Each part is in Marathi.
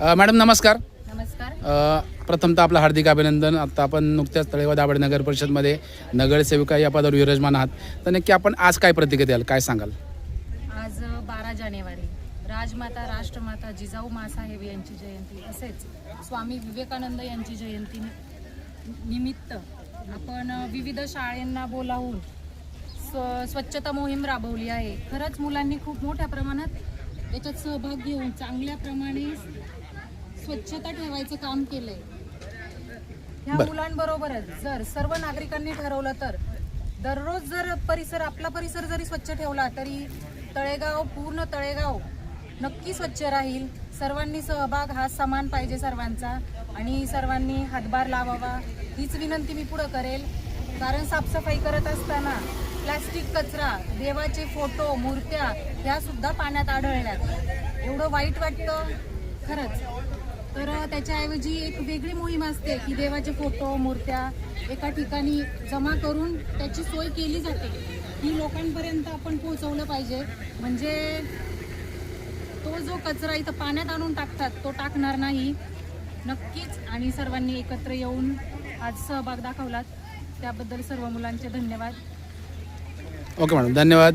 अ, मॅडम नमस्कार. नमस्कार. अ, प्रथमतः आपलं हार्दिक अभिनंदन. आता आपण नुकत्याच तळेगाव दाभाडे नगर परिषदमध्ये नगरसेविका या पदावर विराजमान आहात. तर नक्की आपण आज काय प्रतिक्रिया द्याल? काय सांगाल? आज बारा जानेवारी. राजमाता राष्ट्रमाता जिजाऊ मासाहेब यांची जयंती तसेच स्वामी विवेकानंद यांची जयंती नि- निमित्त आपण विविध शाळांना बोलावून स्व स्वच्छता मोहीम राबवली आहे. खरंच मुलांनी खूप मोठ्या प्रमाणात याच्यात सहभाग घेऊन चांगल्या प्रमाणे स्वच्छता ठेवायचं काम केलंय. ह्या बरं. मुलांबरोबरच जर सर्व नागरिकांनी ठरवलं तर दररोज जर परिसर आपला परिसर जरी स्वच्छ ठेवला तरी तळेगाव पूर्ण तळेगाव नक्की स्वच्छ राहील. सर्वांनी सहभाग हा समान पाहिजे सर्वांचा आणि सर्वांनी हातभार लावावा. हीच विनंती मी पुढं करेल. कारण साफसफाई करत असताना प्लास्टिक कचरा देवाचे फोटो मूर्त्या ह्या सुद्धा पाण्यात आढळल्यात. एवढं वाईट वाटतं? खरंच. तर त्याच्याऐवजी एक वेगळी मोहीम असते की देवाचे फोटो मूर्त्या एका ठिकाणी जमा करून त्याची सोय केली जाते. ही लोकांपर्यंत आपण पोहोचवलं पाहिजे. म्हणजे तो जो कचरा इथं पाण्यात आणून टाकतात तो टाकणार नाही. नक्कीच आणि सर्वांनी एकत्र येऊन आज सहभाग दाखवलात. त्याबद्दल सर्व मुलांचे धन्यवाद. ओके मॅडम धन्यवाद.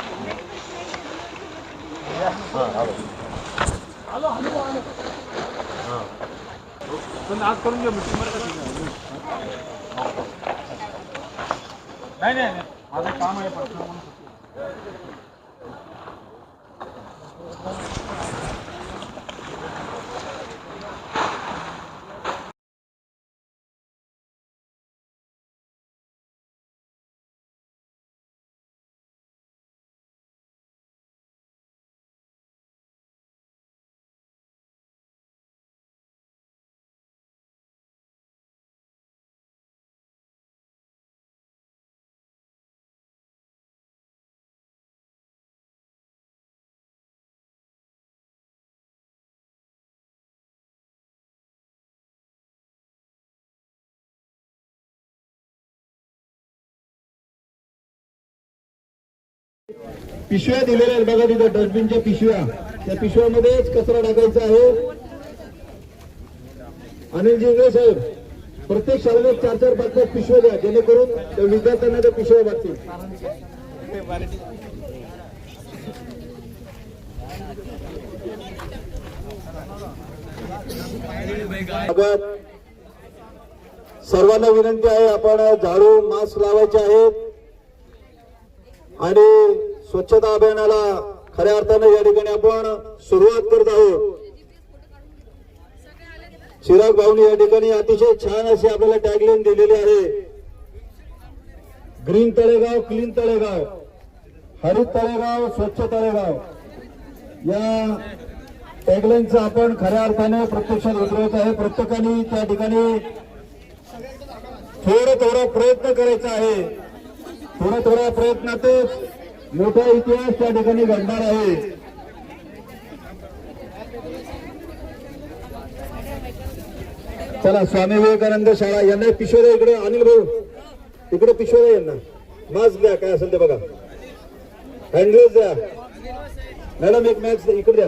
पण आज करून घ्या मीटिंग बरं का नाही नाही नाही माझं काम आहे पर्सनल म्हणून पिशव्या दिलेल्या आहेत बघा तिथं डस्टबिनच्या पिशव्या. त्या पिशव्यामध्येच कचरा टाकायचा आहे. अनिल जिंगळे साहेब प्रत्येक शाळेत चार चार पाच पाच पिशव्या द्या जेणेकरून त्या विद्यार्थ्यांना त्या पिशव्या वाटतील सर्वांना विनंती आहे आपण झाडू मास्क लावायचे आहेत. आणि स्वच्छता अभियानाला खऱ्या अर्थाने या ठिकाणी आपण सुरुवात करत आहोत. चिराग भाऊनी या ठिकाणी अतिशय छान अशी आपल्याला टॅगलाईन दिलेली आहे. ग्रीन तळेगाव क्लीन तळेगाव हरित तळेगाव स्वच्छ तळेगाव. या टॅगलाईनचं आपण खऱ्या अर्थाने प्रत्यक्षात उतरवत आहे. प्रत्येकाने त्या ठिकाणी थोडं थोडा प्रयत्न करायचा आहे. थोड्या थोड्या प्रयत्नातच मोठा इतिहास त्या ठिकाणी घडणार आहे. चला स्वामी विवेकानंद शाळा यांना पिशोरे इकडे अनिल भाऊ. इकडे पिशोरे यांना. मास्क द्या काय असेल ते बघा. हँडग्लोव्ह द्या. मॅडम एक मॅच इकडे द्या.